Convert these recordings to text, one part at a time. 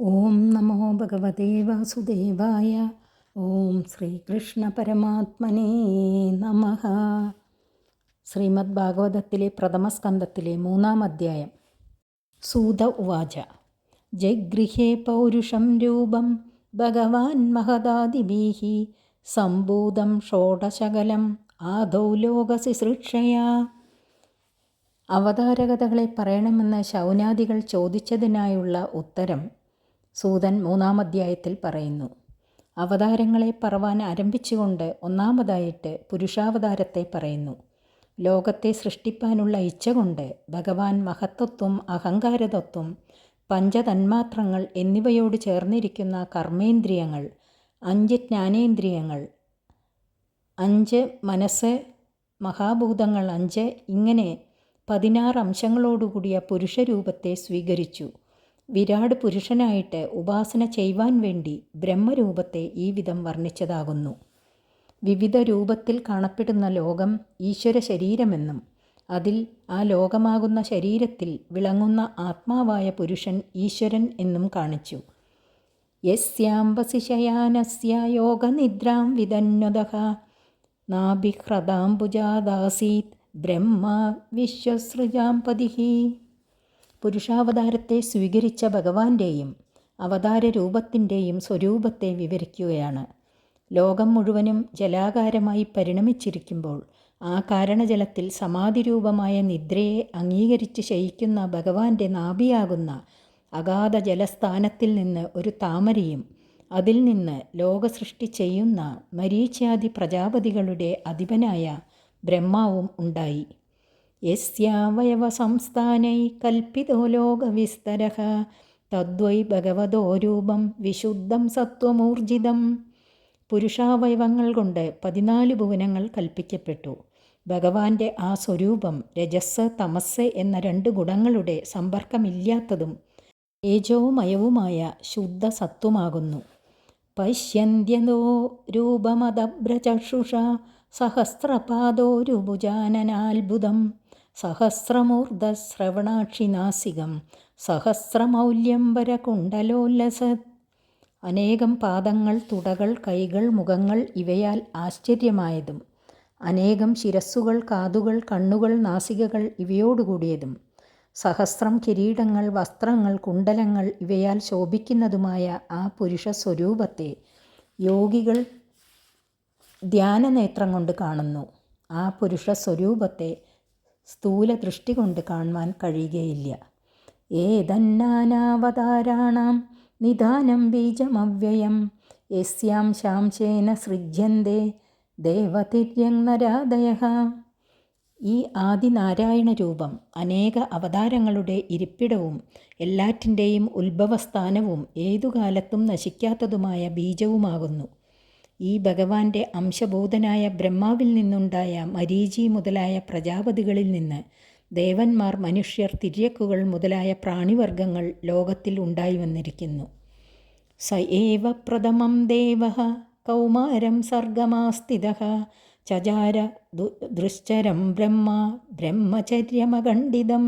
ഓം നമോ ഭഗവതേ വാസുദേവായ ഓം ശ്രീകൃഷ്ണ പരമാത്മനേ നമ. ശ്രീമദ് ഭാഗവതത്തിലെ പ്രഥമ പ്രഥമസ്കന്ധത്തിലെ മൂന്നാം അധ്യായം. സൂത ഉവാച. ജഗൃഹേ പൗരുഷം രൂപം ഭഗവാൻ മഹദാദിഭീः സംഭൂതം ഷോഡശകലം ആദൗ ലോകശുശ്രൂക്ഷയാ അവതാരകഥകളെ പറയണമെന്ന് ശൗനാദികൾ ചോദിച്ചതിനായുള്ള ഉത്തരം സൂതൻ മൂന്നാം അധ്യായത്തിൽ പറയുന്നു. അവതാരങ്ങളെ പറവാൻ ആരംഭിച്ചുകൊണ്ട് ഒന്നാമതായിട്ട് പുരുഷാവതാരത്തെ പറയുന്നു. ലോകത്തെ സൃഷ്ടിപ്പാനുള്ള ഇച്ഛ കൊണ്ട് ഭഗവാൻ മഹത്വത്വം അഹങ്കാരതത്വം പഞ്ചതന്മാത്രങ്ങൾ എന്നിവയോട് ചേർന്നിരിക്കുന്ന കർമ്മേന്ദ്രിയങ്ങൾ അഞ്ച് ജ്ഞാനേന്ദ്രിയങ്ങൾ അഞ്ച് മനസ്സ് മഹാഭൂതങ്ങൾ അഞ്ച് ഇങ്ങനെ പതിനാറ് അംശങ്ങളോടുകൂടിയ പുരുഷരൂപത്തെ സ്വീകരിച്ചു. വിരാട് പുരുഷനായിട്ട് ഉപാസന ചെയ്യുവാൻ വേണ്ടി ബ്രഹ്മരൂപത്തെ ഈ വിധം വർണിച്ചതാകുന്നു. വിവിധ രൂപത്തിൽ കാണപ്പെടുന്ന ലോകം ഈശ്വര ശരീരമെന്നും അതിൽ ആ ലോകമാകുന്ന ശരീരത്തിൽ വിളങ്ങുന്ന ആത്മാവായ പുരുഷൻ ഈശ്വരൻ എന്നും കാണിച്ചു. യസ്യാംബസി ശയാനസ്യ യോഗനിദ്രാം വിതന്വത നാഭിഹ്രദാംബുജാദാസീത് ബ്രഹ്മ വിശ്വസൃജാം പതിഹി. പുരുഷാവതാരത്തെ സ്വീകരിച്ച ഭഗവാന്റെയും അവതാര രൂപത്തിന്റെയും സ്വരൂപത്തെ വിവരിക്കുകയാണ്. ലോകം മുഴുവനും ജലാകാരമായി പരിണമിച്ചിരിക്കുമ്പോൾ ആ കാരണജലത്തിൽ സമാധിരൂപമായ നിദ്രയെ അംഗീകരിച്ച് ശയിക്കുന്ന ഭഗവാന്റെ നാഭിയാകുന്ന അഗാധ ജലസ്ഥാനത്തിൽ നിന്ന് ഒരു താമരയും അതിൽ നിന്ന് ലോകസൃഷ്ടി ചെയ്യുന്ന മരീച്യാദി പ്രജാപതികളുടെ അധിപനായ ബ്രഹ്മാവും ഉണ്ടായി. യസ്യാവയവസംസ്ഥാനൈ കൽപ്പിതോ ലോകവിസ്തര. തദ്വൈ ഭഗവതോ രൂപം വിശുദ്ധം സത്വമൂർജിതം. പുരുഷാവയവങ്ങൾ കൊണ്ട് പതിനാല് ഭുവനങ്ങൾ കൽപ്പിക്കപ്പെട്ടു. ഭഗവാന്റെ ആ സ്വരൂപം രജസ് തമസ് എന്ന രണ്ട് ഗുണങ്ങളുടെ സമ്പർക്കമില്ലാത്തതും ഏജോമയവുമായ ശുദ്ധ സത്വമാകുന്നു. പശ്യന്ത്യതോ രൂപമദഭ്രചക്ഷുഷ സഹസ്രപാദോരുഭുജാനനാത്ഭുതം സഹസ്രമൂർധശ്രവണാക്ഷിനാസികം സഹസ്രമൗല്യംബരകുണ്ടലോല്ലസത് അനേകം പാദങ്ങൾ തുടകൾ കൈകൾ മുഖങ്ങൾ ഇവയാൽ ആശ്ചര്യമായതും അനേകം ശിരസ്സുകൾ കാതുകൾ കണ്ണുകൾ നാസികകൾ ഇവയോടുകൂടിയതും സഹസ്രം കിരീടങ്ങൾ വസ്ത്രങ്ങൾ കുണ്ടലങ്ങൾ ഇവയാൽ ശോഭിക്കുന്നതുമായ ആ പുരുഷ സ്വരൂപത്തെ യോഗികൾ ധ്യാനനേത്രം കൊണ്ട് കാണുന്നു. ആ പുരുഷ സ്വരൂപത്തെ സ്ഥൂല ദൃഷ്ടി കൊണ്ട് കാണുവാൻ കഴിയുകയില്ല. ഏതന്നാനാവതാരാണാം? നിദാനം ബീജമവ്യയം. യസ്യാം ശാംശേന സൃജ്യന്തേ. ദേവതിര്യങ്ങരാദയ ഈ ആദിനാരായണ രൂപം അനേക അവതാരങ്ങളുടെ ഇരിപ്പിടവും എല്ലാറ്റിന്റെയും ഉത്ഭവസ്ഥാനവും ഏതുകാലത്തും നശിക്കാത്തതുമായ ബീജവുമാകുന്നു. ഈ ഭഗവാന്റെ അംശബോധനായ ബ്രഹ്മാവിൽ നിന്നുണ്ടായ മരീചി മുതലായ പ്രജാപതികളിൽ നിന്ന് ദേവന്മാർ മനുഷ്യർ തിര്യക്കുകൾ മുതലായ പ്രാണിവർഗങ്ങൾ ലോകത്തിൽ ഉണ്ടായി വന്നിരിക്കുന്നു. സ ഏവ പ്രഥമം ദേവ കൗമാരം സർഗമാസ്ഥിത ചചാര ദൃശ്ചരം ബ്രഹ്മ ബ്രഹ്മചര്യമഖണ്ഡിതം.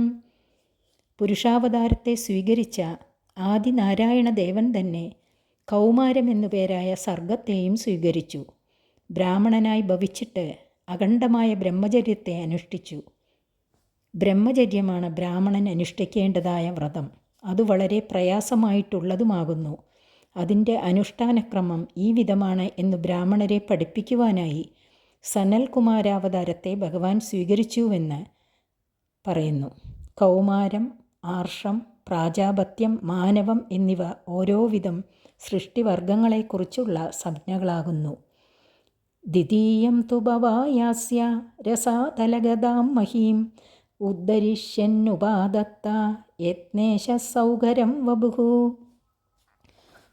പുരുഷാവതാരത്തെ സ്വീകരിച്ച ആദിനാരായണ ദേവൻ തന്നെ കൗമാരം എന്നു പേരായ സർഗത്തെയും സ്വീകരിച്ചു. ബ്രാഹ്മണനായി ഭവിച്ചിട്ട് അഖണ്ഡമായ ബ്രഹ്മചര്യത്തെ അനുഷ്ഠിച്ചു. ബ്രഹ്മചര്യമാണ് ബ്രാഹ്മണൻ അനുഷ്ഠിക്കേണ്ടതായ വ്രതം. അത് വളരെ പ്രയാസമായിട്ടുള്ളതുമാകുന്നു. അതിന്റെ അനുഷ്ഠാനക്രമം ഈ വിധമാണ് എന്ന് ബ്രാഹ്മണരെ പഠിപ്പിക്കുവാനായി സനൽകുമാരാവതാരത്തെ ഭഗവാൻ സ്വീകരിച്ചുവെന്ന് പറയുന്നു. കൗമാരം ആർഷം പ്രാജാപത്യം മാനവം എന്നിവ ഓരോ വിധം സൃഷ്ടിവർഗങ്ങളെക്കുറിച്ചുള്ള സംജ്ഞകളാകുന്നു. ദ്വിതീയം തുപവായാസ്യ രസാതലഗതാം മഹീം ഉദ്ധരിഷ്യന്നുപാദത്ത യത്നേശ സൗകരം വബുഹു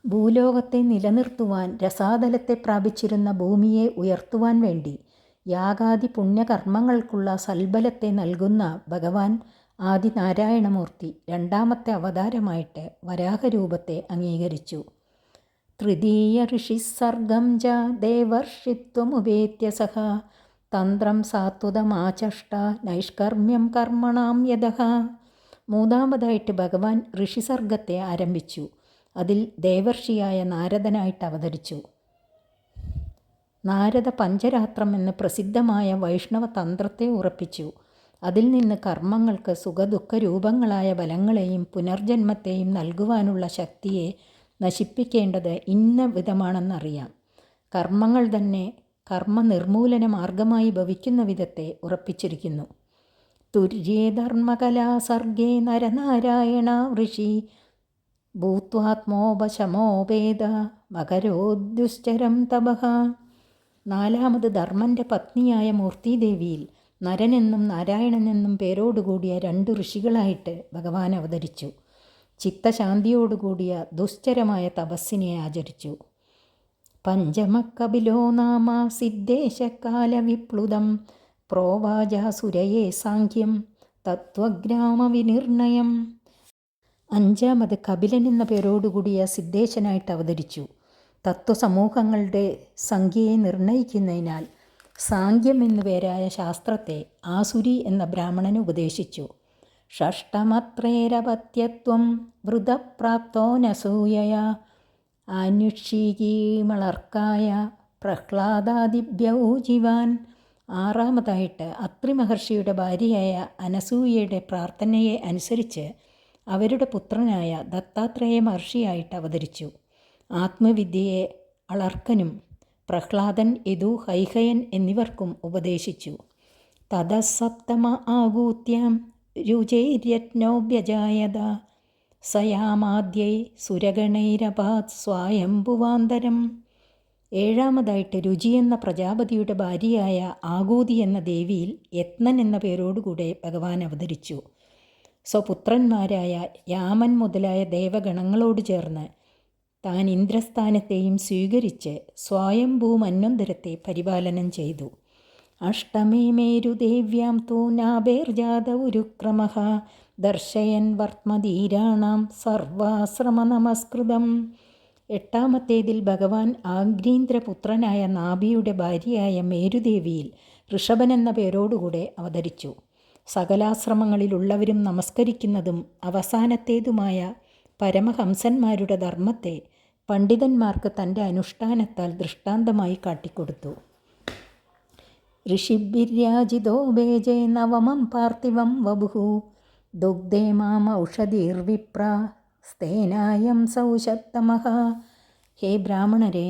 ഭൂലോകത്തെ നിലനിർത്തുവാൻ രസാതലത്തെ പ്രാപിച്ചിരുന്ന ഭൂമിയെ ഉയർത്തുവാൻ വേണ്ടി യാഗാദി പുണ്യകർമ്മങ്ങൾക്കുള്ള സൽബലത്തെ നൽകുന്ന ഭഗവാൻ ആദിനാരായണമൂർത്തി രണ്ടാമത്തെ അവതാരമായിട്ട് വരാഹരൂപത്തെ അംഗീകരിച്ചു. തൃതീയ ഋഷിസർഗം ച ദേവർഷിത്വമുപേത്യ സഹ തന്ത്രം സാത്വതമാചഷ്ട നൈഷ്കർമ്മ്യം കർമ്മണാം യഥ മൂന്നാമതായിട്ട് ഭഗവാൻ ഋഷിസർഗത്തെ ആരംഭിച്ചു. അതിൽ ദേവർഷിയായ നാരദനായിട്ട് അവതരിച്ചു. നാരദ പഞ്ചരാത്രം എന്ന് പ്രസിദ്ധമായ വൈഷ്ണവ തന്ത്രത്തെ ഉറപ്പിച്ചു. അതിൽ നിന്ന് കർമ്മങ്ങൾക്ക് സുഖദുഃഖ രൂപങ്ങളായ ബലങ്ങളെയും പുനർജന്മത്തെയും നൽകുവാനുള്ള ശക്തിയെ നശിപ്പിക്കേണ്ടത് ഇന്ന വിധമാണെന്നറിയാം. കർമ്മങ്ങൾ തന്നെ കർമ്മ നിർമൂലന മാർഗമായി ഭവിക്കുന്ന വിധത്തെ ഉറപ്പിച്ചിരിക്കുന്നു. തുര്യേധർമ്മകലാ സർഗേ നരനാരായണ ഋഷി ഭൂത്വാത്മോപശമോപേത മകരോദ്യുശ്ചരം തപഹ നാലാമത് ധർമ്മന്റെ പത്നിയായ മൂർത്തിദേവിയിൽ നരനെന്നും നാരായണനെന്നും പേരോടുകൂടിയ രണ്ട് ഋഷികളായിട്ട് ഭഗവാൻ അവതരിച്ചു. ചിത്തശാന്തിയോടുകൂടിയ ദുശ്ചരമായ തപസ്സിനെ ആചരിച്ചു. പഞ്ചമക്കപിലോ നാമ സിദ്ധേശകാല വിപ്ലുതം പ്രോവാചാസുരയെ സാഖ്യം. തത്വഗ്രാമവിനിർണയം അഞ്ചാമത് കപിലൻ എന്ന പേരോടുകൂടിയ സിദ്ധേശനായിട്ട് അവതരിച്ചു. തത്വസമൂഹങ്ങളുടെ സംഖ്യയെ നിർണയിക്കുന്നതിനാൽ സാങ്ക്യം എന്നു പേരായ ശാസ്ത്രത്തെ ആസുരി എന്ന ബ്രാഹ്മണന് ഉപദേശിച്ചു. ഷഷ്ടമത്രേരപത്യത്വം വൃതപ്രാപ്തോനസൂയയ. ആനുഷീകീമളർക്കായ പ്രഹ്ലാദാദിഭ്യൗജിവാൻ ആറാമതായിട്ട് അത്രി മഹർഷിയുടെ ഭാര്യയായ അനസൂയയുടെ പ്രാർത്ഥനയെ അനുസരിച്ച് അവരുടെ പുത്രനായ ദത്താത്രേയ മഹർഷിയായിട്ട് അവതരിച്ചു. ആത്മവിദ്യയെ അളർക്കനും പ്രഹ്ലാദൻ യദു ഹൈഹയൻ എന്നിവർക്കും ഉപദേശിച്ചു. തദസപ്തമ ആകൂത്യം രുചൈര്യജ്ഞോഭ്യജായത സയാമാദ്യൈ സുരഗണൈരപാത് സ്വായംഭുവാന്തരം ഏഴാമതായിട്ട് രുചി എന്ന പ്രജാപതിയുടെ ഭാര്യയായ ആകൂതി എന്ന ദേവിയിൽ യത്നൻ എന്ന പേരോടുകൂടെ ഭഗവാൻ അവതരിച്ചു. സ്വപുത്രന്മാരായ യാമൻ മുതലായ ദേവഗണങ്ങളോട് ചേർന്ന് താൻ ഇന്ദ്രസ്ഥാനത്തെയും സ്വീകരിച്ച് സ്വയംഭൂ മന്വന്തരത്തെ പരിപാലനം ചെയ്തു. അഷ്ടമേ മേരുദേവ്യാം തൂ നാഭേർജാത ഉരുക്രമ ദർശയൻ വർത്മധീരാണാം സർവാശ്രമ നമസ്കൃതം എട്ടാമത്തേതിൽ ഭഗവാൻ ആഗ്രീന്ദ്രപുത്രനായ നാഭിയുടെ ഭാര്യയായ മേരുദേവിയിൽ ഋഷഭൻ എന്ന പേരോടുകൂടെ അവതരിച്ചു. സകലാശ്രമങ്ങളിലുള്ളവരും നമസ്കരിക്കുന്നതും അവസാനത്തേതുമായ പരമഹംസന്മാരുടെ ധർമ്മത്തെ പണ്ഡിതന്മാർക്ക് തന്റെ അനുഷ്ഠാനത്താൽ ദൃഷ്ടാന്തമായി കാട്ടിക്കൊടുത്തു. ഋഷിഭിര്യാജിതോ ബേജേ നവമം പാർത്ഥിവം വപുഹു ദുഗ്ധേ മാം ഔഷധീർവിപ്ര സ്തേനായം സൗശത്തമഹ ഹേ ബ്രാഹ്മണരെ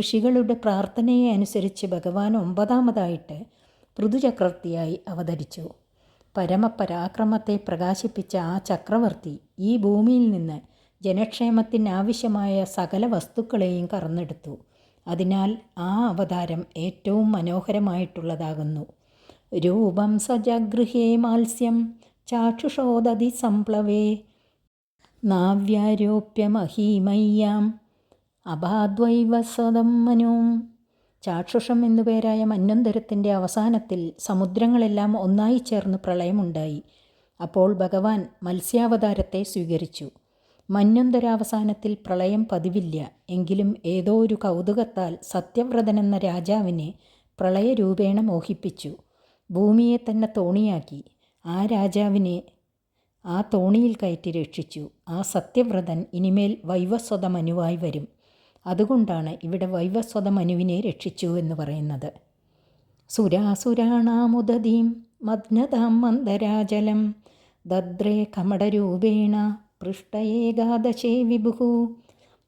ഋഷികളുടെ പ്രാർത്ഥനയെ അനുസരിച്ച് ഭഗവാൻ ഒമ്പതാമതായിട്ട് പൃഥുചക്രവർത്തിയായി അവതരിച്ചു. പരമപരാക്രമത്തെ പ്രകാശിപ്പിച്ച ആ ചക്രവർത്തി ഈ ഭൂമിയിൽ നിന്ന് ജനക്ഷേമത്തിനാവശ്യമായ സകല വസ്തുക്കളെയും കറന്നെടുത്തു. അതിനാൽ ആ അവതാരം ഏറ്റവും മനോഹരമായിട്ടുള്ളതാകുന്നു. രൂപം സജഗൃഹേ മാത്സ്യം ചാക്ഷുഷോദതി സംപ്ലവേ നാവ്യാരോപ്യമഹീമയ്യാം അഭാദ്വൈവസദം മനും. ചാക്ഷുഷം എന്നുപേരായ മന്വന്തരത്തിന്റെ അവസാനത്തിൽ സമുദ്രങ്ങളെല്ലാം ഒന്നായി ചേർന്ന് പ്രളയമുണ്ടായി. അപ്പോൾ ഭഗവാൻ മത്സ്യാവതാരത്തെ സ്വീകരിച്ചു. മന്വന്തരാവസാനത്തിൽ പ്രളയം പതിവില്ല. എങ്കിലും ഏതോ ഒരു കൗതുകത്താൽ സത്യവ്രതനെന്ന രാജാവിനെ പ്രളയരൂപേണ മോഹിപ്പിച്ചു. ഭൂമിയെ തന്നെ തോണിയാക്കി. ആ രാജാവിനെ ആ തോണിയിൽ കയറ്റി രക്ഷിച്ചു. ആ സത്യവ്രതൻ ഇനിമേൽ വൈവസ്വതമനുവായി വരും. അതുകൊണ്ടാണ് ഇവിടെ വൈവസ്വത മനുവിനെ രക്ഷിച്ചു എന്ന് പറയുന്നത്. സുരാസുരാണാമുദീം മഗ്നതാം മന്ദരാജലം. ദദ്രേ കമടരൂപേണ പൃഷ്ടയേകാദശേ വിഭുഹു.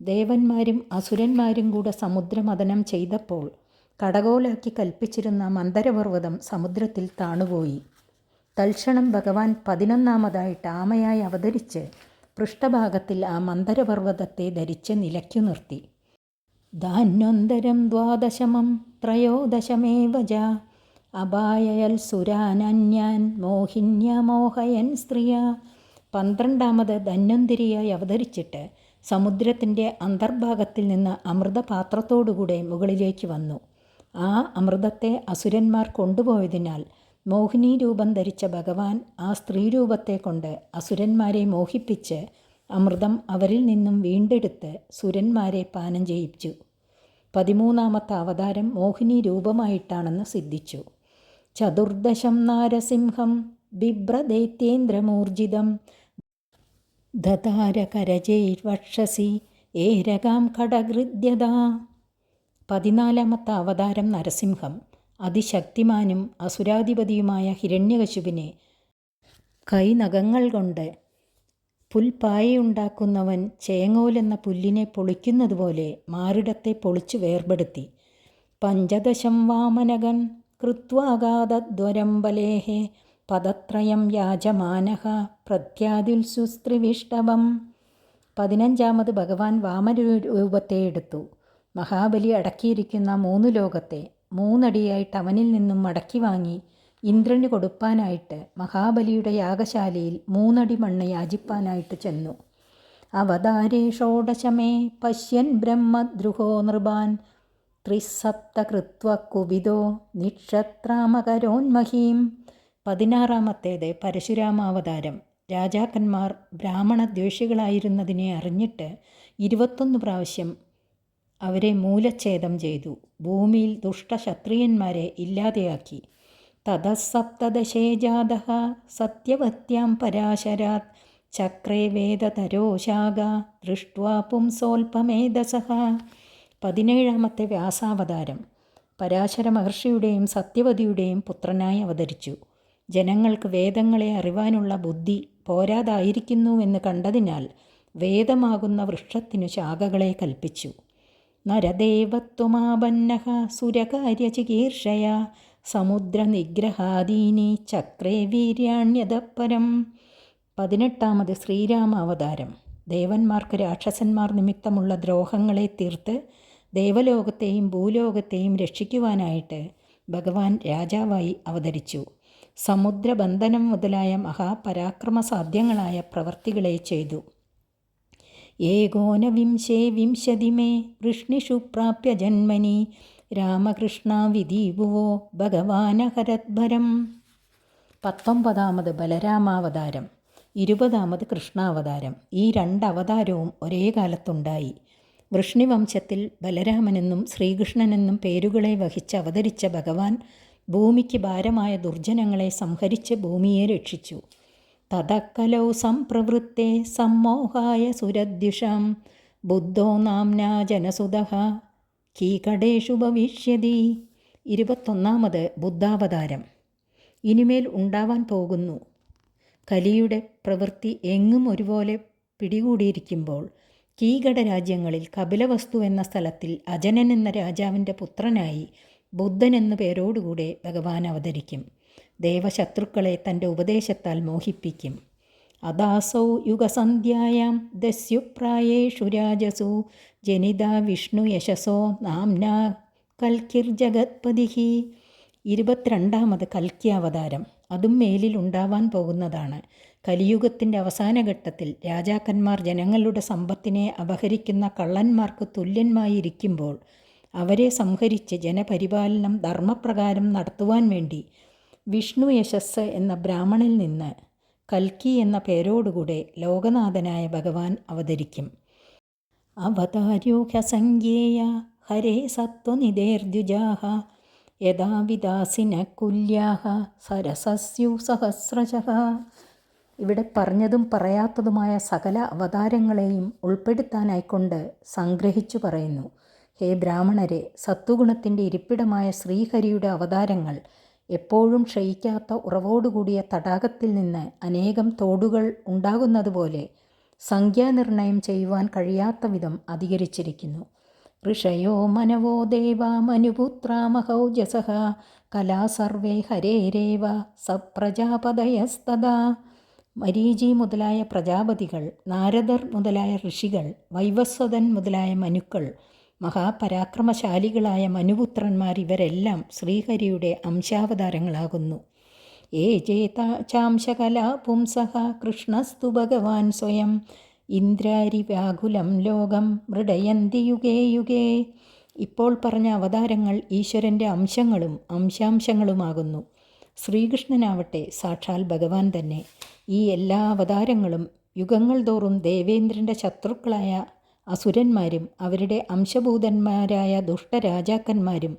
ദേവന്മാരും അസുരന്മാരും കൂടെ സമുദ്രമതനം ചെയ്തപ്പോൾ കടകോലാക്കി കൽപ്പിച്ചിരുന്ന മന്ദരപർവതം സമുദ്രത്തിൽ താണുപോയി. തൽക്ഷണം ഭഗവാൻ പതിനൊന്നാമതായിട്ട് ആമയായി അവതരിച്ച് പൃഷ്ഠഭാഗത്തിൽ ആ മന്ദരപർവതത്തെ ധരിച്ച് നിലയ്ക്കു നിർത്തി. ധാന്യൊന്തരം ദ്വാദശമം ത്രയോദശമേ വജ അപായയൽ സുരാനന്യാൻ മോഹിന്യമോഹയൻ സ്ത്രീയ. പന്ത്രണ്ടാമത് ധന്വന്തിരിയായി അവതരിച്ചിട്ട് സമുദ്രത്തിന്റെ അന്തർഭാഗത്തിൽ നിന്ന് അമൃതപാത്രത്തോടുകൂടെ മുകളിലേക്ക് വന്നു. ആ അമൃതത്തെ അസുരന്മാർ കൊണ്ടുപോയതിനാൽ മോഹിനി രൂപം ധരിച്ച ഭഗവാൻ ആ സ്ത്രീരൂപത്തെ കൊണ്ട് അസുരന്മാരെ മോഹിപ്പിച്ച് അമൃതം അവരിൽ നിന്നും വീണ്ടെടുത്ത് സുരന്മാരെ പാനം ചെയ്യിച്ചു പതിമൂന്നാമത്തെ അവതാരം മോഹിനി രൂപമായിട്ടാണെന്ന് സിദ്ധിച്ചു. ചതുർദശം നാരസിംഹം ബിഭ്രദൈത്യേന്ദ്രമൂർജിതം ദതാരകരജൈർവക്ഷസി ഏരകാം ഘടകൃദ്യത പതിനാലാമത്തെ അവതാരം നരസിംഹം അതിശക്തിമാനും അസുരാധിപതിയുമായ ഹിരണ്യകശുവിനെ കൈനഖങ്ങൾ കൊണ്ട് പുൽപ്പായയുണ്ടാക്കുന്നവൻ ചേങ്ങോലെന്ന പുല്ലിനെ പൊളിക്കുന്നതുപോലെ മാറിടത്തെ പൊളിച്ചു വേർപെടുത്തി. പഞ്ചദശം വാമനകൻ കൃത്വാഗാതദ്വരംബലേഹ പദത്രയം യാജമാനഃ പ്രത്യാദിൽസുസ്ത്രിവിഷ്ടവം പതിനഞ്ചാമത് ഭഗവാൻ വാമരൂപത്തെ എടുത്തു. മഹാബലി അടക്കിയിരിക്കുന്ന മൂന്ന് ലോകത്തെ മൂന്നടിയായിട്ട് അവനിൽ നിന്നും മടക്കി വാങ്ങി ഇന്ദ്രന് കൊടുപ്പാനായിട്ട് മഹാബലിയുടെ യാഗശാലയിൽ മൂന്നടി മണ്ണ് യാചിപ്പാനായിട്ട് ചെന്നു. അവതാരേ ഷോഡശമേ പശ്യൻ ബ്രഹ്മദ്രുഹോ നൃപാൻ. ത്രിസപ്തകൃത്വ കുവിതോ നിക്ഷത്രാമകരോന്മഹീം. പതിനാറാമത്തേത് പരശുരാമാവതാരം. രാജാക്കന്മാർ ബ്രാഹ്മണദ്വേഷികളായിരുന്നതിനെ അറിഞ്ഞിട്ട് ഇരുപത്തൊന്ന് പ്രാവശ്യം അവരെ മൂലച്ഛേദം ചെയ്തു. ഭൂമിയിൽ ദുഷ്ടക്ഷത്രിയന്മാരെ ഇല്ലാതെയാക്കി. തതസപ്തദശേ ജാത സത്യവത്യാം പരാശരാത് ചക്രേ വേദതരോശാഖ ദൃഷ്ട്വാ പുംസോൽപമേധസ പതിനേഴാമത്തെ വ്യാസാവതാരം. പരാശര മഹർഷിയുടെയും സത്യവതിയുടെയും പുത്രനായി അവതരിച്ചു. ജനങ്ങൾക്ക് വേദങ്ങളെ അറിവാനുള്ള ബുദ്ധി പോരാതായിരിക്കുന്നുവെന്ന് കണ്ടതിനാൽ വേദമാകുന്ന വൃക്ഷത്തിനു ശാഖകളെ കൽപ്പിച്ചു. നരദേവത്വമാപന്ന സുരകാര്യചികീർഷയ സമുദ്രനിഗ്രഹാദീനി ചക്രേ വീര്യാണ്യതപ്പരം. പതിനെട്ടാമത് ശ്രീരാമ അവതാരം. ദേവന്മാർക്ക് രാക്ഷസന്മാർ നിമിത്തമുള്ള ദ്രോഹങ്ങളെ തീർത്ത് ദേവലോകത്തെയും ഭൂലോകത്തെയും രക്ഷിക്കുവാനായിട്ട് ഭഗവാൻ രാജാവായി അവതരിച്ചു. സമുദ്രബന്ധനം മുതലായ മഹാപരാക്രമസാധ്യങ്ങളായ പ്രവർത്തികളെ ചെയ്തു. ഏകോന വിംശേ വിംശതിമേ വൃഷ്ണിഷു പ്രാപ്യ ജന്മനി രാമകൃഷ്ണ വിദീപുവോ ഭഗവാനഹരദ്ഭരം. പത്തൊമ്പതാമത് ബലരാമാവതാരം ഇരുപതാമത് കൃഷ്ണാവതാരം ഈ രണ്ട് അവതാരവും ഒരേ കാലത്തുണ്ടായി. വൃഷ്ണിവംശത്തിൽ ബലരാമനെന്നും ശ്രീകൃഷ്ണനെന്നും പേരുകളെ വഹിച്ച് അവതരിച്ച ഭഗവാൻ ഭൂമിക്ക് ഭാരമായ ദുർജനങ്ങളെ സംഹരിച്ച് ഭൂമിയെ രക്ഷിച്ചു. തതക്കലൗ സംപ്രവൃത്തെ സമ്മോഹായ സുരദ്യുഷാം. ബുദ്ധോ നാംന ജനസുത. കീകടേഷു ഭവിഷ്യതി. ഇരുപത്തൊന്നാമത് ബുദ്ധാവതാരം. ഇനിമേൽ ഉണ്ടാവാൻ പോകുന്നു. കലിയുടെ പ്രവൃത്തി എങ്ങും ഒരുപോലെ പിടികൂടിയിരിക്കുമ്പോൾ കീകട രാജ്യങ്ങളിൽ കപിലവസ്തു എന്ന സ്ഥലത്തിൽ അജനൻ എന്ന രാജാവിന്റെ പുത്രനായി ബുദ്ധൻ എന്ന പേരോടുകൂടെ ഭഗവാൻ അവതരിക്കും. ദേവശത്രുക്കളെ തന്റെ ഉപദേശത്താൽ മോഹിപ്പിക്കും. അദാസൗ യുഗസന്ധ്യായാം ദസ്യുപ്രായേഷു രാജസു ജനിത വിഷ്ണു യശസോ നാംന കൽക്കിർ ജഗത്പതിഹി. ഇരുപത്തിരണ്ടാമത് കൽക്കി അവതാരം അതും മേലിൽ ഉണ്ടാവാൻ പോകുന്നതാണ്. കലിയുഗത്തിന്റെ അവസാന ഘട്ടത്തിൽ രാജാക്കന്മാർ ജനങ്ങളുടെ സമ്പത്തിനെ അപഹരിക്കുന്ന കള്ളന്മാർക്ക് തുല്യന്മായിരിക്കുമ്പോൾ അവരെ സംഹരിച്ച് ജനപരിപാലനം ധർമ്മപ്രകാരം നടത്തുവാൻ വേണ്ടി വിഷ്ണു യശസ് എന്ന ബ്രാഹ്മണിൽ നിന്ന് കൽക്കി എന്ന പേരോടുകൂടെ ലോകനാഥനായ ഭഗവാൻ അവതരിക്കും. അവതാര്യോഹ്യസംഖ്യേയ ഹരേ സത്വനിധേർദ്യുജാഹ യഥാ വിദാസിന കുല്യാഹ സരസസ്യു സഹസ്രശഹ ഇവിടെ പറഞ്ഞതും പറയാത്തതുമായ സകല അവതാരങ്ങളെയും ഉൾപ്പെടുത്താനായിക്കൊണ്ട് സംഗ്രഹിച്ചു പറയുന്നു. ഹേ ബ്രാഹ്മണരെ സത്വഗുണത്തിന്റെ ഇരിപ്പിടമായ ശ്രീഹരിയുടെ അവതാരങ്ങൾ എപ്പോഴും ക്ഷയിക്കാത്ത ഉറവോടുകൂടിയ തടാകത്തിൽ നിന്ന് അനേകം തോടുകൾ ഉണ്ടാകുന്നതുപോലെ സംഖ്യാനിർണയം ചെയ്യുവാൻ കഴിയാത്ത വിധം അധികരിച്ചിരിക്കുന്നു. ഋഷയോ മനവോ ദേവ മനുപുത്രാമഹൗജസ കലാ സർവേ ഹരേരേവ സപ്രജാപതയസ്തദാ. മരീചി മുതലായ പ്രജാപതികൾ നാരദർ മുതലായ ഋഷികൾ വൈവസ്വതൻ മുതലായ മനുക്കൾ മഹാപരാക്രമശാലികളായ മനുപുത്രന്മാർ ഇവരെല്ലാം ശ്രീഹരിയുടെ അംശാവതാരങ്ങളാകുന്നു. ഏ ചേതാചാംശകലാ പുംസഹ കൃഷ്ണസ്തു ഭഗവാൻ സ്വയം. ഇന്ദ്രാരി വ്യാകുലം ലോകം മൃഡയന്തി യുഗേ യുഗേ. ഇപ്പോൾ പറഞ്ഞ അവതാരങ്ങൾ ഈശ്വരന്റെ അംശങ്ങളും അംശാംശങ്ങളുമാകുന്നു. ശ്രീകൃഷ്ണനാവട്ടെ സാക്ഷാൽ ഭഗവാൻ തന്നെ. ഈ എല്ലാ അവതാരങ്ങളും യുഗങ്ങൾ തോറും ദേവേന്ദ്രന്റെ ശത്രുക്കളായ അസുരന്മാരും അവരുടെ അംശഭൂതന്മാരായ ദുഷ്ടരാജാക്കന്മാരും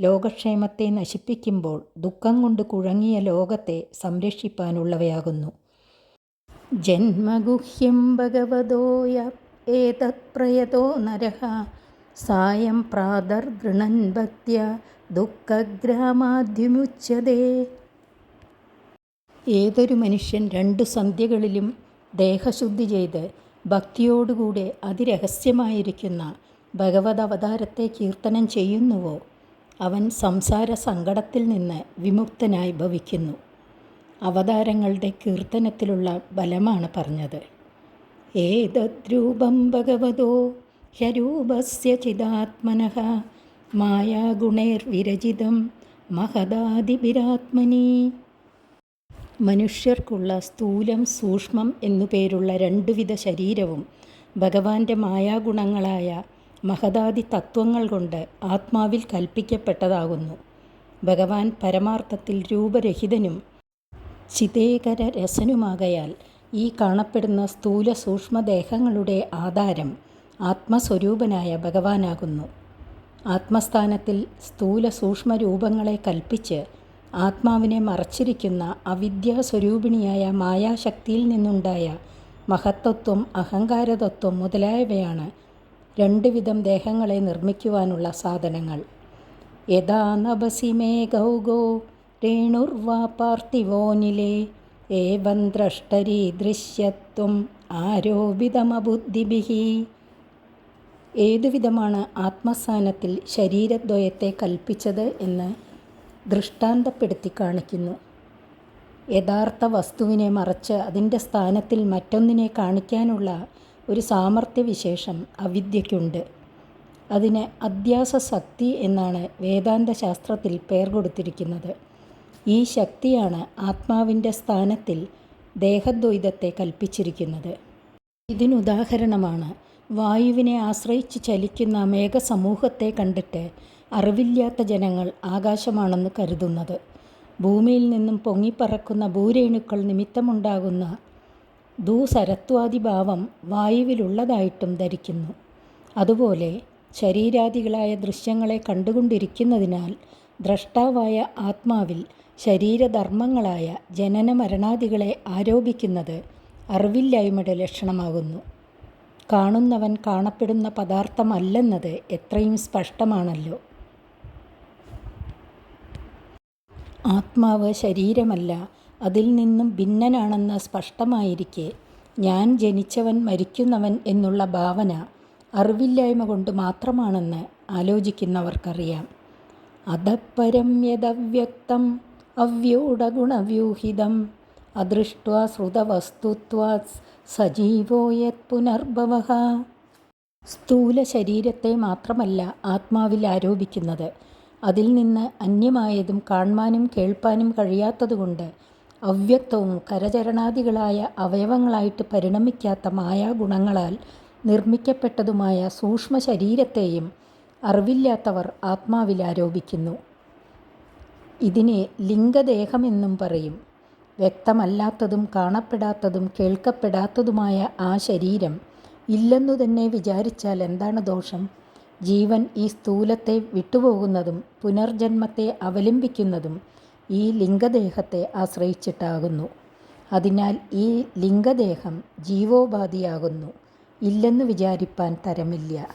ലോകക്ഷേമത്തെ നശിപ്പിക്കുമ്പോൾ ദുഃഖം കൊണ്ട് കുഴങ്ങിയ ലോകത്തെ സംരക്ഷിപ്പാനുള്ളവയാകുന്നു. ജന്മഗുഹ്യം ഭഗവതോയ ഏതത്പ്രയതോ നരഹ. സായം പ്രാതർ ഗൃണൻ ഭക്തിയ ദുഃഖഗ്രാമാദ്യുമുച്യതേ ഏതൊരു മനുഷ്യൻ രണ്ടു സന്ധ്യകളിലും ദേഹശുദ്ധി ചെയ്ത് ഭക്തിയോടുകൂടെ അതിരഹസ്യമായിരിക്കുന്ന ഭഗവത് അവതാരത്തെ കീർത്തനം ചെയ്യുന്നുവോ? അവൻ സംസാര സങ്കടത്തിൽ നിന്ന് വിമുക്തനായി ഭവിക്കുന്നു. അവതാരങ്ങളുടെ കീർത്തനത്തിലുള്ള ബലമാണ് പറഞ്ഞത്. ഏതദ്രൂപം ഭഗവതോ? ഹ്യരൂപസ്യ ചിദാത്മനഃ. മായാഗുണൈർവിരചിതം. മഹദാദിവിരാത്മനി മനുഷ്യർക്കുള്ള സ്ഥൂലം സൂക്ഷ്മം എന്നു പേരുള്ള രണ്ടുവിധ ശരീരവും ഭഗവാന്റെ മായാഗുണങ്ങളായ മഹദാദി തത്വങ്ങൾ കൊണ്ട് ആത്മാവിൽ കൽപ്പിക്കപ്പെട്ടതാകുന്നു. ഭഗവാൻ പരമാർത്ഥത്തിൽ രൂപരഹിതനും ചിതേകര രസനുമാകയാൽ ഈ കാണപ്പെടുന്ന സ്ഥൂല സൂക്ഷ്മദേഹങ്ങളുടെ ആധാരം ആത്മസ്വരൂപനായ ഭഗവാനാകുന്നു. ആത്മസ്ഥാനത്തിൽ സ്ഥൂല സൂക്ഷ്മ രൂപങ്ങളെ കൽപ്പിച്ച് ആത്മാവിനെ മറച്ചിരിക്കുന്ന അവിദ്യാസ്വരൂപിണിയായ മായാശക്തിയിൽ നിന്നുണ്ടായ മഹത്തത്വം അഹങ്കാരതത്വം മുതലായവയാണ് രണ്ടുവിധം ദേഹങ്ങളെ നിർമ്മിക്കുവാനുള്ള സാധനങ്ങൾ. യഥാ നഭസി മേ ഗൗഗോ രേണുർവാ പാർത്ഥിവോനിലെ ഏവം ദ്രഷ്ടരി ദൃശ്യത്വം ആരോപിതമബുദ്ധിബിഹി ഏതുവിധമാണ് ആത്മസ്ഥാനത്തിൽ ശരീരദ്വയത്തെ കൽപ്പിച്ചത് എന്ന് ദൃഷ്ടാന്തപ്പെടുത്തി കാണിക്കുന്നു. യഥാർത്ഥ വസ്തുവിനെ മറച്ച് അതിന്റെ സ്ഥാനത്തിൽ മറ്റൊന്നിനെ കാണിക്കാനുള്ള ഒരു സാമർഥ്യവിശേഷം അവിദ്യയ്ക്കുണ്ട്. അതിന് അധ്യാസ ശക്തി എന്നാണ് വേദാന്ത ശാസ്ത്രത്തിൽ പേർ കൊടുത്തിരിക്കുന്നത്. ഈ ശക്തിയാണ് ആത്മാവിന്റെ സ്ഥാനത്തിൽ ദേഹദ്വൈതത്തെ കൽപ്പിച്ചിരിക്കുന്നത്. ഇതിനുദാഹരണമാണ് വായുവിനെ ആശ്രയിച്ച് ചലിക്കുന്ന മേഘസമൂഹത്തെ കണ്ടിട്ട് അറിവില്ലാത്ത ജനങ്ങൾ ആകാശമാണെന്ന് കരുതുന്നത്. ഭൂമിയിൽ നിന്നും പൊങ്ങിപ്പറക്കുന്ന ഭൂരേണുക്കൾ നിമിത്തമുണ്ടാകുന്ന ദൂസരത്വാദിഭാവം വായുവിലുള്ളതായിട്ടും ധരിക്കുന്നു. അതുപോലെ ശരീരാദികളായ ദൃശ്യങ്ങളെ കണ്ടുകൊണ്ടിരിക്കുന്നതിനാൽ ദ്രഷ്ടാവായ ആത്മാവിൽ ശരീരധർമ്മങ്ങളായ ജനന മരണാദികളെ ആരോപിക്കുന്നത് അറിവില്ലായ്മയുടെ ലക്ഷണമാകുന്നു. കാണുന്നവൻ കാണപ്പെടുന്ന പദാർത്ഥമല്ലെന്നത് എത്രയും സ്പഷ്ടമാണല്ലോ. ആത്മാവ് ശരീരമല്ല അതിൽ നിന്നും ഭിന്നനാണെന്ന് സ്പഷ്ടമായിരിക്കെ. ഞാൻ ജനിച്ചവൻ മരിക്കുന്നവൻ എന്നുള്ള ഭാവന അറിവില്ലായ്മ കൊണ്ട് മാത്രമാണെന്ന് ആലോചിക്കുന്നവർക്കറിയാം. അധപ്പരം യഥവ്യക്തം അവ്യൂഢഗുണവ്യൂഹിതം അദൃഷ്ട്വാ ശ്രുതവസ്തുത്വാത് സജീവോ യത് പുനർഭവ. സ്ഥൂല ശരീരത്തെ മാത്രമല്ല ആത്മാവിൽ ആരോപിക്കുന്നത് അതിൽ നിന്ന് അന്യമായതും കാണുവാനും കേൾപ്പാനും കഴിയാത്തതുകൊണ്ട് അവ്യക്തവും കരചരണാദികളായ അവയവങ്ങളായിട്ട് പരിണമിക്കാത്ത മായാഗുണങ്ങളാൽ നിർമ്മിക്കപ്പെട്ടതുമായ സൂക്ഷ്മ ശരീരത്തെയും അറിവില്ലാത്തവർ ആത്മാവിൽ ആരോപിക്കുന്നു. ഇതിനെ ലിംഗദേഹമെന്നും പറയും. വ്യക്തമല്ലാത്തതും കാണപ്പെടാത്തതും കേൾക്കപ്പെടാത്തതുമായ ആ ശരീരം ഇല്ലെന്നു തന്നെ വിചാരിച്ചാൽ എന്താണ് ദോഷം? ജീവൻ ഈ സ്ഥൂലത്തെ വിട്ടുപോകുന്നതും പുനർജന്മത്തെ അവലംബിക്കുന്നതും ഈ ലിംഗദേഹത്തെ ആശ്രയിച്ചിട്ടാകുന്നു. അതിനാൽ ഈ ലിംഗദേഹം ജീവോപാധിയാകുന്നു. ഇല്ലെന്ന് വിചാരിപ്പാൻ തരമില്ല.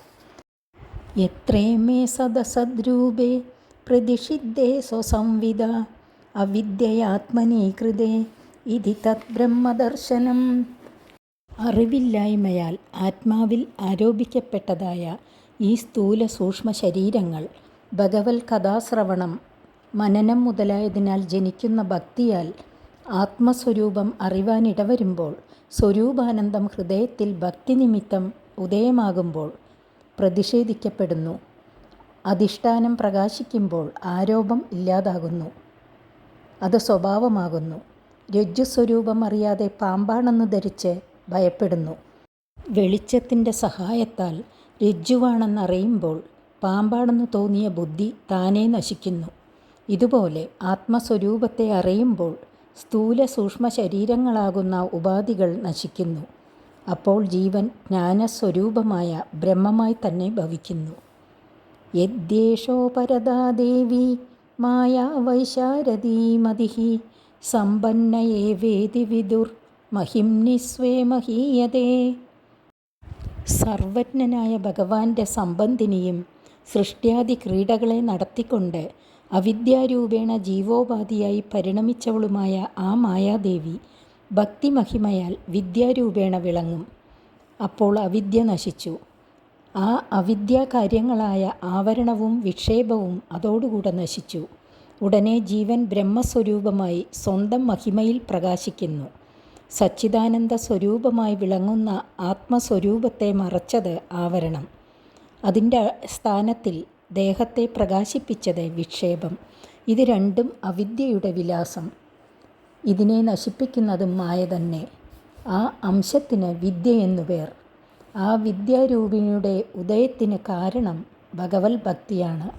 എത്രേമേ സദസദ്രൂപേ പ്രതിഷിദ്ധേ സ്വസംവിധ അവിദ്യയാത്മനീകൃതേ ഇതി തദ്ബ്രഹ്മദർശനം അറിവില്ലായ്മയാൽ ആത്മാവിൽ ആരോപിക്കപ്പെട്ടതായ ഈ സ്ഥൂല സൂക്ഷ്മ ശരീരങ്ങൾ ഭഗവത് കഥാശ്രവണം മനനം മുതലായതിനാൽ ജനിക്കുന്ന ഭക്തിയാൽ ആത്മസ്വരൂപം അറിവാനിടവരുമ്പോൾ സ്വരൂപാനന്ദം ഹൃദയത്തിൽ ഭക്തി നിമിത്തം ഉദയമാകുമ്പോൾ പ്രതിഷേധിക്കപ്പെടുന്നു. അധിഷ്ഠാനം പ്രകാശിക്കുമ്പോൾ ആരോപം ഇല്ലാതാകുന്നു. അത് സ്വഭാവമാകുന്നു. രജ്ജുസ്വരൂപം അറിയാതെ പാമ്പാണെന്ന് ധരിച്ച് ഭയപ്പെടുന്നു. വെളിച്ചത്തിന്റെ സഹായത്താൽ രജ്ജുവാണെന്നറിയുമ്പോൾ പാമ്പാണെന്ന് തോന്നിയ ബുദ്ധി താനേ നശിക്കുന്നു. ഇതുപോലെ ആത്മസ്വരൂപത്തെ അറിയുമ്പോൾ സ്ഥൂല സൂക്ഷ്മ ശരീരങ്ങളാകുന്ന ഉപാധികൾ നശിക്കുന്നു. അപ്പോൾ ജീവൻ ജ്ഞാനസ്വരൂപമായ ബ്രഹ്മമായി തന്നെ ഭവിക്കുന്നു. യദ്ദേശോപരദാ ദേവി മായാ വൈശാരദീമതി സമ്പന്നയേ വേദി വിദുർ. മഹിംനി സ്വേ മഹീയതേ. സർവജ്ഞനായ ഭഗവാന്റെ സമ്പന്തിനിയും സൃഷ്ട്യാദി ക്രീഡകളെ നടത്തിക്കൊണ്ട് അവിദ്യാരൂപേണ ജീവോപാധിയായി പരിണമിച്ചവളുമായ ആ മായാദേവി ഭക്തിമഹിമയാൽ വിദ്യാരൂപേണ വിളങ്ങും. അപ്പോൾ അവിദ്യ നശിച്ചു. ആ അവിദ്യാകാര്യങ്ങളായ ആവരണവും വിക്ഷേപവും അതോടുകൂടെ നശിച്ചു. ഉടനെ ജീവൻ ബ്രഹ്മസ്വരൂപമായി സ്വന്തം മഹിമയിൽ പ്രകാശിക്കുന്നു. സച്ചിദാനന്ദ സ്വരൂപമായി വിളങ്ങുന്ന ആത്മസ്വരൂപത്തെ മറച്ചത് ആവരണം. അതിന്റെ സ്ഥാനത്തിൽ ദേഹത്തെ പ്രകാശിപ്പിച്ചത് വിക്ഷേപം. ഇത് രണ്ടും അവിദ്യയുടെ വിലാസം. ഇതിനെ നശിപ്പിക്കുന്നതും മായ തന്നെ ആ അംശത്തിന് വിദ്യ എന്നു പേർ. ആ വിദ്യാരൂപിണിയുടെ ഉദയത്തിന് കാരണം ഭഗവത് ഭക്തിയാണ്.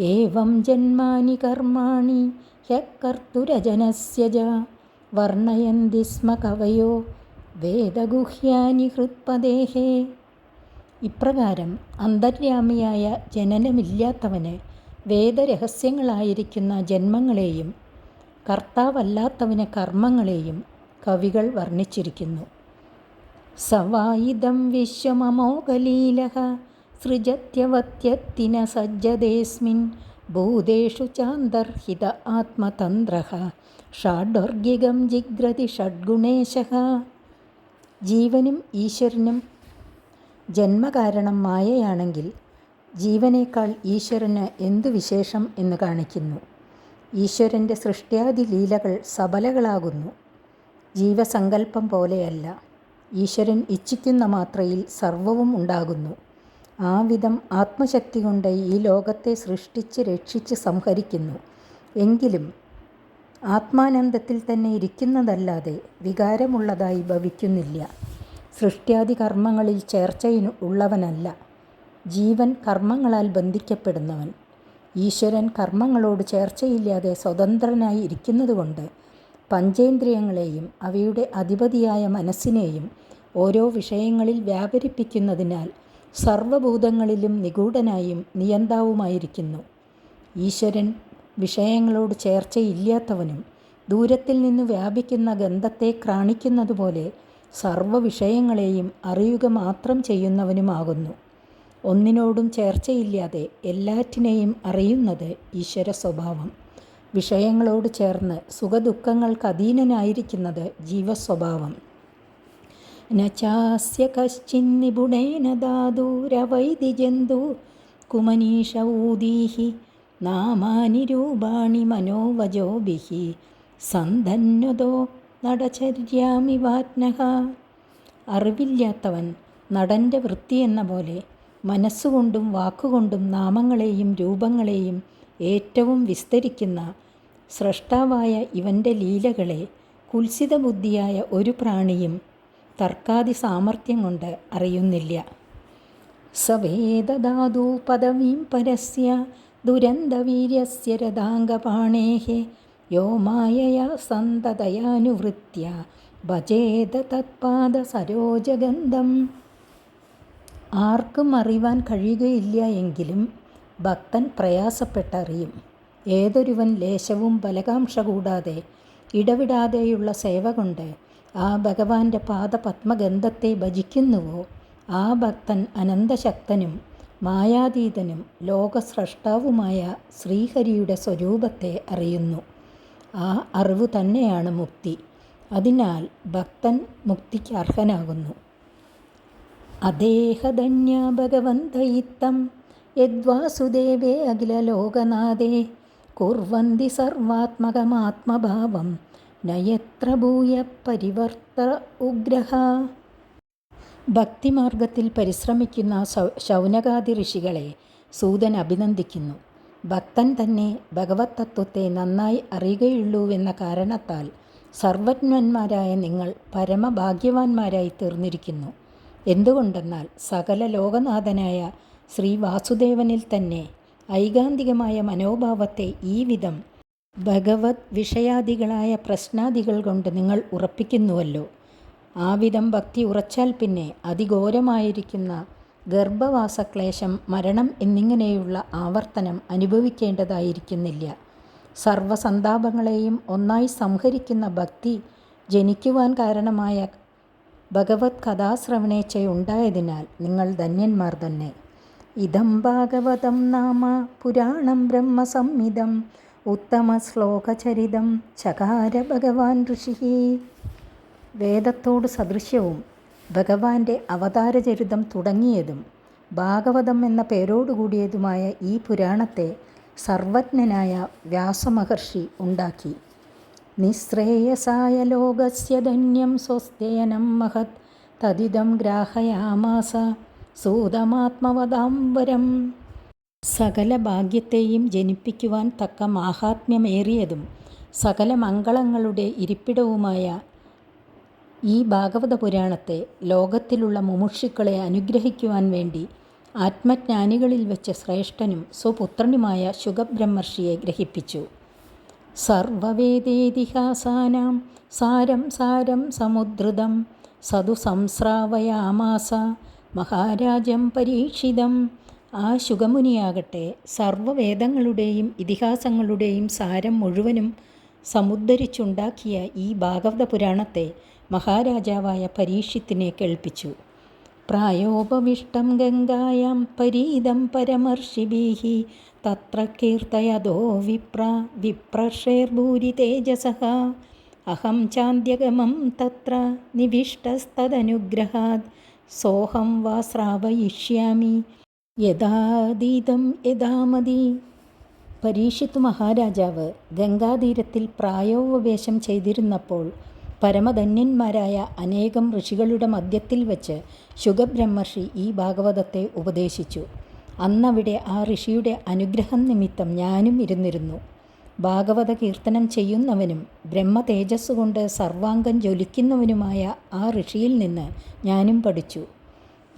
ഏവം ജന്മാനി കർമാണി ഹർത്തുരജനസ്യജ വർണയന്തി സ്മ കവയോ വേദഗുഹ്യാനി ഹൃത്പദേഹേ. ഇപ്രകാരം അന്തര്യാമിയായ ജനനമില്ലാത്തവന് വേദരഹസ്യങ്ങളായിരിക്കുന്ന ജന്മങ്ങളെയും കർത്താവല്ലാത്തവന് കർമ്മങ്ങളെയും കവികൾ വർണിച്ചിരിക്കുന്നു. സവായിദം വിശ്വമമോകലീല സൃജത്യവത്യത്തിന സജ്ജതേസ്മിൻ ഭൂതേഷു ചാന്തർഹിത ആത്മതന്ത്ര ഷാഡ്വർഗികം ജിഗ്രതി ഷഡ്ഗുണേശ. ജീവനും ഈശ്വരനും ജന്മകാരണം മായയാണെങ്കിൽ ജീവനേക്കാൾ ഈശ്വരന് എന്തു വിശേഷം എന്ന് കാണിക്കുന്നു. ഈശ്വരന്റെ സൃഷ്ട്യാദി ലീലകൾ സബലകളാകുന്നു. ജീവസങ്കല്പം പോലെയല്ല. ഈശ്വരൻ ഇച്ഛിക്കുന്ന മാത്രയിൽ സർവവും ഉണ്ടാകുന്നു. ആ വിധം ആത്മശക്തി കൊണ്ട് ഈ ലോകത്തെ സൃഷ്ടിച്ച് രക്ഷിച്ച് സംഹരിക്കുന്നു. എങ്കിലും ആത്മാനന്ദത്തിൽ തന്നെ ഇരിക്കുന്നതല്ലാതെ വികാരമുള്ളതായി ഭവിക്കുന്നില്ല. സൃഷ്ട്യാദി കർമ്മങ്ങളിൽ ചേർച്ചയിന് ഉള്ളവനല്ല. ജീവൻ കർമ്മങ്ങളാൽ ബന്ധിക്കപ്പെടുന്നവൻ. ഈശ്വരൻ കർമ്മങ്ങളോട് ചേർച്ചയില്ലാതെ സ്വതന്ത്രനായി ഇരിക്കുന്നതുകൊണ്ട് പഞ്ചേന്ദ്രിയങ്ങളെയും അവയുടെ അധിപതിയായ മനസ്സിനെയും ഓരോ വിഷയങ്ങളിൽ വ്യാപരിപ്പിക്കുന്നതിനാൽ സർവഭൂതങ്ങളിലും നിഗൂഢനായും നിയന്താവുമായിരിക്കുന്നു. ഈശ്വരൻ വിഷയങ്ങളോട് ചേർച്ചയില്ലാത്തവനും ദൂരത്തിൽ നിന്ന് വ്യാപിക്കുന്ന ഗന്ധത്തെ ക്രാണിക്കുന്നതുപോലെ സർവ വിഷയങ്ങളെയും അറിയുക മാത്രം ചെയ്യുന്നവനുമാകുന്നു. ഒന്നിനോടും ചേർച്ചയില്ലാതെ എല്ലാറ്റിനെയും അറിയുന്നത് ഈശ്വര സ്വഭാവം. വിഷയങ്ങളോട് ചേർന്ന് സുഖദുഃഖങ്ങൾക്ക് അധീനനായിരിക്കുന്നത് ജീവസ്വഭാവം. നചാസ്യ കശ്ചിന്നിപുണേന ധാതൂരവൈതി ജന്തു കുമനീഷ ഊദീഹി നാമാനി രൂപാണി മനോവജോഭിः സന്ധന്വതോ നടചര്യാമിവാത്നഹ അറിവില്ലാത്തവൻ നടന്റെ വൃത്തി എന്ന പോലെ മനസ്സുകൊണ്ടും വാക്കുകൊണ്ടും നാമങ്ങളെയും രൂപങ്ങളെയും ഏറ്റവും വിസ്തരിക്കുന്ന സ്രഷ്ടാവായ ഇവന്റെ ലീലകളെ കുൽസിതബുദ്ധിയായ ഒരു പ്രാണിയും തർക്കാതി സാമർഥ്യം കൊണ്ട് അറിയുന്നില്ല. സവേദാതു പദവീം പരസ്യ ദുരന്തവീര്യസ്യ രഥാംഗപാണേः യോ മായയാ സന്തതയാനുവൃത്യ ഭജേത തത്പാദ തത്പാദസരോജഗന്ധം ആർക്കും അറിവാൻ കഴിയുകയില്ല എങ്കിലും ഭക്തൻ പ്രയാസപ്പെട്ടറിയും. ഏതൊരുവൻ ലേശവും ബലകാംക്ഷ കൂടാതെ ഇടവിടാതെയുള്ള സേവ കൊണ്ട് ആ ഭഗവാന്റെ പാദപത്മഗന്ധത്തെ ഭജിക്കുന്നുവോ ആ ഭക്തൻ അനന്തശക്തനും മായാതീതനും ലോകസ്രഷ്ടാവുമായ ശ്രീഹരിയുടെ സ്വരൂപത്തെ അറിയുന്നു. ആ അറിവ് തന്നെയാണ് മുക്തി. അതിനാൽ ഭക്തൻ മുക്തിക്ക് അർഹനാകുന്നു. അദേഹധന്യ ഭഗവന്തയിത്തം യദ്വാസുദേവേ അഖിലലോകനാഥേ കുർവന്തി സർവാത്മകമാത്മഭാവം നയത്ര ഭൂയ പരിവർത്ത ഉഗ്രഹ. ഭക്തിമാർഗത്തിൽ പരിശ്രമിക്കുന്ന ശൗനകാദി ഋഷികളെ സൂതൻ അഭിനന്ദിക്കുന്നു. ഭക്തൻ തന്നെ ഭഗവത് തത്വത്തെ നന്നായി അറിയുകയുള്ളൂവെന്ന കാരണത്താൽ സർവജ്ഞന്മാരായ നിങ്ങൾ പരമഭാഗ്യവാന്മാരായി തീർന്നിരിക്കുന്നു. എന്തുകൊണ്ടെന്നാൽ സകല ലോകനാഥനായ ശ്രീ വാസുദേവനിൽ തന്നെ ഐകാന്തികമായ മനോഭാവത്തെ ഈ വിധം ഭഗവത് വിഷയാദികളായ പ്രശ്നാദികൾ കൊണ്ട് നിങ്ങൾ ഉറപ്പിക്കുന്നുവല്ലോ. ആ വിധം ഭക്തി ഉറച്ചാൽ പിന്നെ അതിഘോരമായിരിക്കുന്ന ഗർഭവാസക്ലേശം മരണം എന്നിങ്ങനെയുള്ള ആവർത്തനം അനുഭവിക്കേണ്ടതായിരിക്കുന്നില്ല. സർവസന്താപങ്ങളെയും ഒന്നായി സംഹരിക്കുന്ന ഭക്തി ജനിക്കുവാൻ കാരണമായ ഭഗവത് കഥാശ്രവണേച്ഛയുണ്ടായതിനാൽ നിങ്ങൾ ധന്യന്മാർ തന്നെ. ഇതം ഭാഗവതം നാമ പുരാണം ബ്രഹ്മസംഹിതം ഉത്തമശ്ലോകചരിതം ചകാര ഭഗവാൻ ഋഷി വേദത്തോട് സദൃശ്യവും ഭഗവാന്റെ അവതാരചരിതം തുടങ്ങിയതും ഭാഗവതം എന്ന പേരോടുകൂടിയതുമായ ഈ പുരാണത്തെ സർവജ്ഞനായ വ്യാസമഹർഷി ഉണ്ടാക്കി. നിശ്രേയസായ ലോകസ്യ ധന്യം സ്വസ്തേനം മഹത് തദിദം ഗ്രാഹയാമാസ സൂതമാത്മവതാംബരം സകല ഭാഗ്യത്തെയും ജനിപ്പിക്കുവാൻ തക്ക മാഹാത്മ്യമേറിയതും സകല മംഗളങ്ങളുടെ ഇരിപ്പിടവുമായ ഈ ഭാഗവത പുരാണത്തെ ലോകത്തിലുള്ള മുമുക്ഷുക്കളെ അനുഗ്രഹിക്കുവാൻ വേണ്ടി ആത്മജ്ഞാനികളിൽ വെച്ച് ശ്രേഷ്ഠനും സ്വപുത്രനുമായ ശുഗബ്രഹ്മർഷിയെ ഗ്രഹിപ്പിച്ചു. സർവവേദേതിഹാസാനാം സാരം സാരം സമുദ്രതം സതു സംസ്രാവയാമാസ മഹാരാജം പരീക്ഷിതം. ആ ശുഗമുനിയാകട്ടെ സർവവേദങ്ങളുടെയും ഇതിഹാസങ്ങളുടെയും സാരം മുഴുവനും സമുദ്ധരിച്ചുണ്ടാക്കിയ ഈ ഭാഗവത പുരാണത്തെ മഹാരാജാവായ പരീക്ഷിത്തിനെ കേൾപ്പിച്ചു. പ്രായോപവിഷ്ടം ഗംഗായാം പരീതം പരമർഷിഭീ തത്ര കീർത്തയതോ വിപ്ര വിപ്രഷേർഭൂരി തേജസ അഹം ചാന്ത്യഗമം തത്ര നിവിഷ്ടസ്തദനുഗ്രഹാത്. സോഹം വാ ശ്രാവയിഷ്യാമി. യഥാതീതം യഥാമതി. പരീക്ഷിത്തു മഹാരാജാവ് ഗംഗാതീരത്തിൽ പ്രായോപവേശം ചെയ്തിരുന്നപ്പോൾ പരമധന്യന്മാരായ അനേകം ഋഷികളുടെ മധ്യത്തിൽ വച്ച് ശുഗബ്രഹ്മർഷി ഈ ഭാഗവതത്തെ ഉപദേശിച്ചു. അന്നവിടെ ആ ഋഷിയുടെ അനുഗ്രഹം നിമിത്തം ഞാനും ഇരുന്നിരുന്നു. ഭാഗവത കീർത്തനം ചെയ്യുന്നവനും ബ്രഹ്മ തേജസ് കൊണ്ട് സർവാംഗം ജ്വലിക്കുന്നവനുമായ ആ ഋഷിയിൽ നിന്ന് ഞാനും പഠിച്ചു.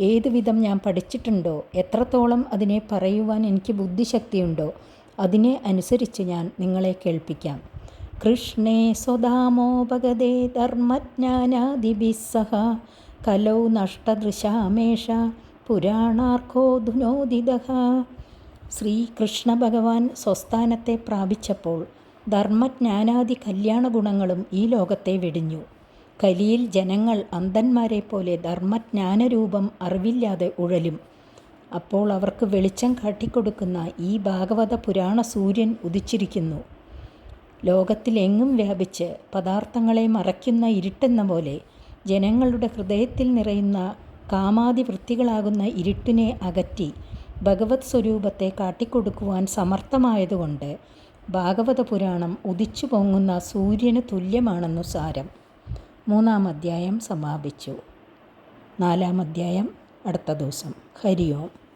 ഏതുവിധം ഞാൻ പഠിച്ചിട്ടുണ്ടോ എത്രത്തോളം അതിനെ പറയുവാൻ എനിക്ക് ബുദ്ധിശക്തിയുണ്ടോ അതിനെ അനുസരിച്ച് ഞാൻ നിങ്ങളെ കേൾപ്പിക്കാം. കൃഷ്ണേ ധർമ്മജ്ഞാനാദിഭിः സഹ കലൗ നഷ്ടദൃശാമേഷ പുരാണാർക്കോധുനോദിതഃ ശ്രീകൃഷ്ണ ഭഗവാൻ സ്വസ്ഥാനത്തെ പ്രാപിച്ചപ്പോൾ ധർമ്മജ്ഞാനാദി കല്യാണ ഗുണങ്ങളും ഈ ലോകത്തെ വെടിഞ്ഞു. കലിയിൽ ജനങ്ങൾ അന്ധന്മാരെ പോലെ ധർമ്മജ്ഞാനരൂപം അറിവില്ലാതെ ഉഴലും. അപ്പോൾ അവർക്ക് വെളിച്ചം കാട്ടിക്കൊടുക്കുന്ന ഈ ഭാഗവത പുരാണ സൂര്യൻ ഉദിച്ചിരിക്കുന്നു. ലോകത്തിലെങ്ങും വ്യാപിച്ച് പദാർത്ഥങ്ങളെ മറയ്ക്കുന്ന ഇരുട്ടെന്ന പോലെ ജനങ്ങളുടെ ഹൃദയത്തിൽ നിറയുന്ന കാമാതി വൃത്തികളാകുന്ന ഇരുട്ടിനെ അകറ്റി ഭഗവത് സ്വരൂപത്തെ കാട്ടിക്കൊടുക്കുവാൻ സമർത്ഥമായതുകൊണ്ട് ഭാഗവത പുരാണം ഉദിച്ചു പൊങ്ങുന്ന സൂര്യന് തുല്യമാണെന്നു സാരം. മൂന്നാം അധ്യായം സമാപിച്ചു. നാലാം അധ്യായം അടുത്ത ദിവസം. ഹരി ഓം.